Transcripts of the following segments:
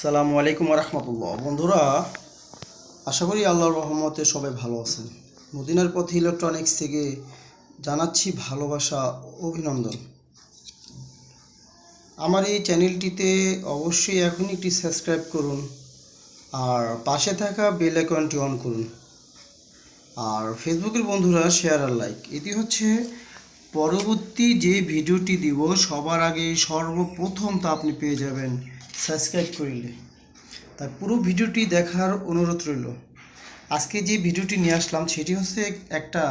সালামু আলাইকুম রহমতুল্লাহ বন্ধুরা, আশা করি আল্লাহর রহমতে সবাই ভালো আছেন। মদিনার পথে ইলেকট্রনিক্স থেকে জানাচ্ছি ভালোবাসা, অভিনন্দন। আমার এই চ্যানেলটিতে অবশ্যই এখন একটি সাবস্ক্রাইব করুন আর পাশে থাকা বেল আইকনটি অন করুন। আর ফেসবুকের বন্ধুরা শেয়ার আর লাইক এটি হচ্ছে পরবর্তী যে ভিডিওটি দিব, সবার আগে সর্বপ্রথম তা আপনি পেয়ে যাবেন। সাবস্ক্রাইব করিলে। তাই পুরো ভিডিওটি দেখার অনুরোধ রইল। আজকে যে ভিডিওটি নিয়ে আসলাম, সেটি হচ্ছে একটা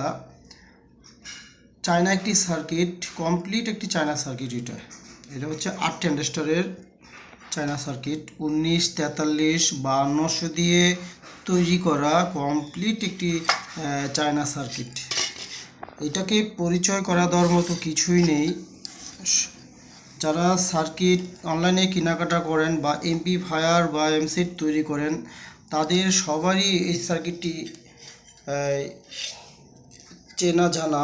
চায়না একটি সার্কিট কমপ্লিট একটি চায়না সার্কিট এটা। এটা হচ্ছে আট টেন্ডেস্টারের চায়না সার্কিট উনিশ, তেতাল্লিশ বান্নশো দিয়ে তৈরি করা কমপ্লিট একটি চায়না সার্কিট এটাকে পরিচয় করা দেওয়ার মতো কিছুই নেই। যারা সার্কিট অনলাইনে কেনাকাটা করেন বা এমপি ফায়ার বা এমসিট তৈরি করেন, তাদের সবারই এই সার্কিটটি চেনা জানা।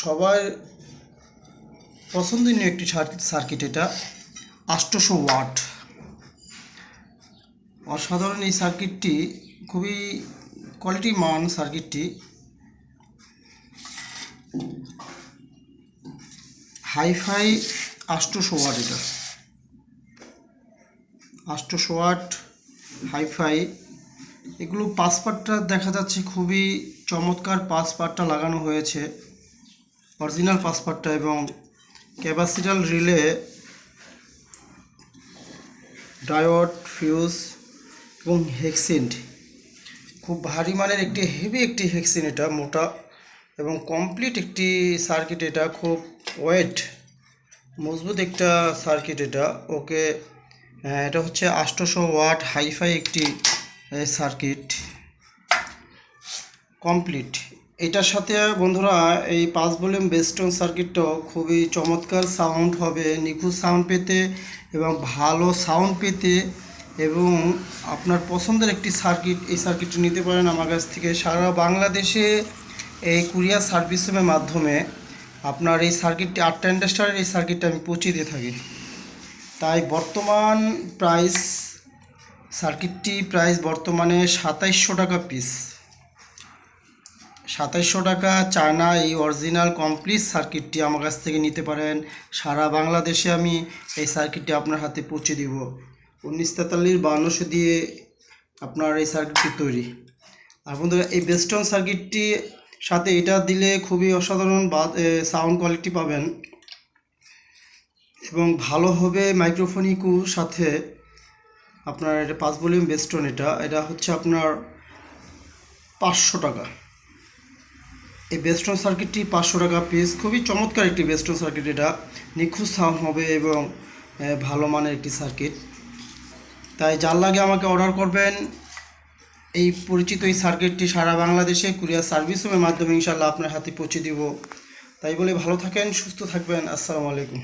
সবার পছন্দনীয় একটি সার্কিট সার্কিট এটা আষ্টশো ওয়াট। অসাধারণ এই সার্কিটটি, খুবই কোয়ালিটি মান সার্কিটটি। হাইফাই আষ্টশো এটা। আষ্টশো ওয়াট হাইফাই, এগুলো পাঁচ পাটটা দেখা যাচ্ছে খুবই চমৎকার পাঁচ পাটটা লাগানো হয়েছে। অরিজিনাল পাঁচ পাটটা এবং ক্যাপাসিটাল রিলে ডায়োড, ফিউজ এবং হেক্সিন্ট খুব ভারী মানের একটি, হেভি একটি হেক্সিন এটা, মোটা এবং কমপ্লিট একটি সার্কিট এটা, খুব ওয়েট। মজবুত একটা সার্কিট এটা। ওকে এটা হচ্ছে আষ্টশো ওয়াট হাইফাই একটি সার্কিট কমপ্লিট এটার সাথে, বন্ধুরা, এই পাঁচ ভলিউম বেস্টন সার্কিটটাও খুবই চমৎকার সাউন্ড হবে, নিখুঁত সাউন্ড পেতে এবং ভালো সাউন্ড পেতে এবং আপনার পছন্দের একটি সার্কিট এই সার্কিটটি নিতে পারেন আমার কাছ থেকে। সারা বাংলাদেশে এই কুরিয়ার সার্ভিসের মাধ্যমে আপনার এই সার্কিটটি আট ইন্ডাস্টারের এই সার্কিটটা আমি পৌঁছে দিয়ে থাকি। তাই বর্তমান প্রাইস সার্কিটটি প্রাইস বর্তমানে সাতাইশশো টাকা পিস সাতাইশশো টাকা চায়না এই অরিজিনাল কমপ্লিট সার্কিটটি আমার কাছ থেকে নিতে পারেন। সারা বাংলাদেশে আমি এই সার্কিটটি আপনার হাতে পৌঁছে দিব। উনিশ তেতাল্লিশ বান্নশো দিয়ে আপনার এই সার্কিটটি তৈরি। আর বন্ধুরা, এই বেস্টন সার্কিটটি সাথে এটা দিলে খুবই অসাধারণ বা সাউন্ড কোয়ালিটি পাবেন। এবং ভালো হবে মাইক্রোফোন মাইক্রোফোনিকু সাথে আপনার এটা পাঁচ ভলিউম বেস্টন এটা। এটা হচ্ছে আপনার পাঁচশো টাকা। এই বেস্টন সার্কিটটি পাঁচশো টাকা পিস খুবই চমৎকার একটি বেস্টন সার্কিট এটা। নিখুঁত সাউন্ড হবে এবং ভালো মানের একটি সার্কিট তাই যার লাগে আমাকে অর্ডার করবেন এই পরিচিত এই সার্কিটটি সারা বাংলাদেশে কুরিয়ার সার্ভিসের মাধ্যমে ইনশাল্লাহ আপনার হাতে পৌঁছে দিব। তাই বলে ভালো থাকেন, সুস্থ থাকবেন। আসসালামু আলাইকুম।